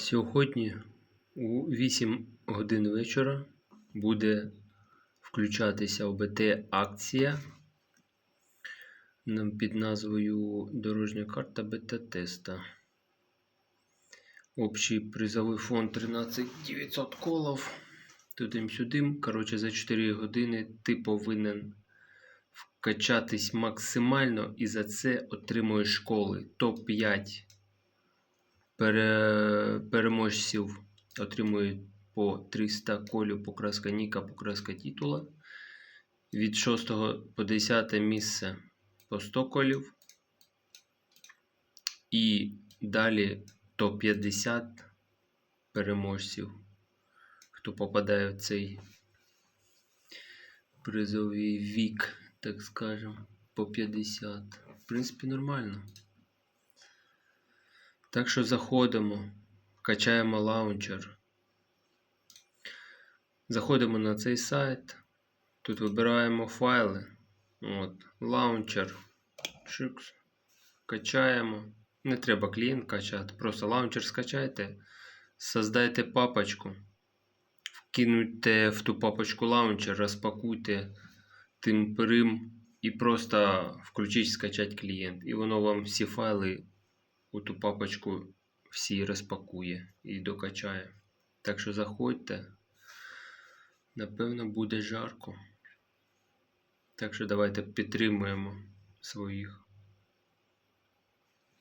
Сьогодні у 8 годин вечора буде включатися ОБТ акція під назвою Дорожня карта бета-теста. Общий призовий фонд 13 900 колов. Тудим-сюдим. Коротше, за 4 години ти повинен вкачатись максимально і за це отримуєш школи. Топ-5 пере... переможців отримують по 300 колів покраска Ніка, покраска титула. Від 6 по 10 місце по 100 колів. І далі топ-50 переможців, хто попадає в цей призовий вік, так скажем, по 50. В принципі, нормально. Так що заходимо, качаємо лаунчер. Заходимо на цей сайт. Тут вибираємо файли. От, лаунчер. Шикс. Качаємо. Не треба клієнт качати. Просто лаунчер скачайте. Создайте папочку. Вкинуйте в ту папочку лаунчер, розпакуйте тим перим і просто включіть скачать клієнт. І воно вам всі файли у ту папочку всі розпакує і докачає. Так що заходьте. Напевно, буде жарко. Так що давайте підтримуємо своїх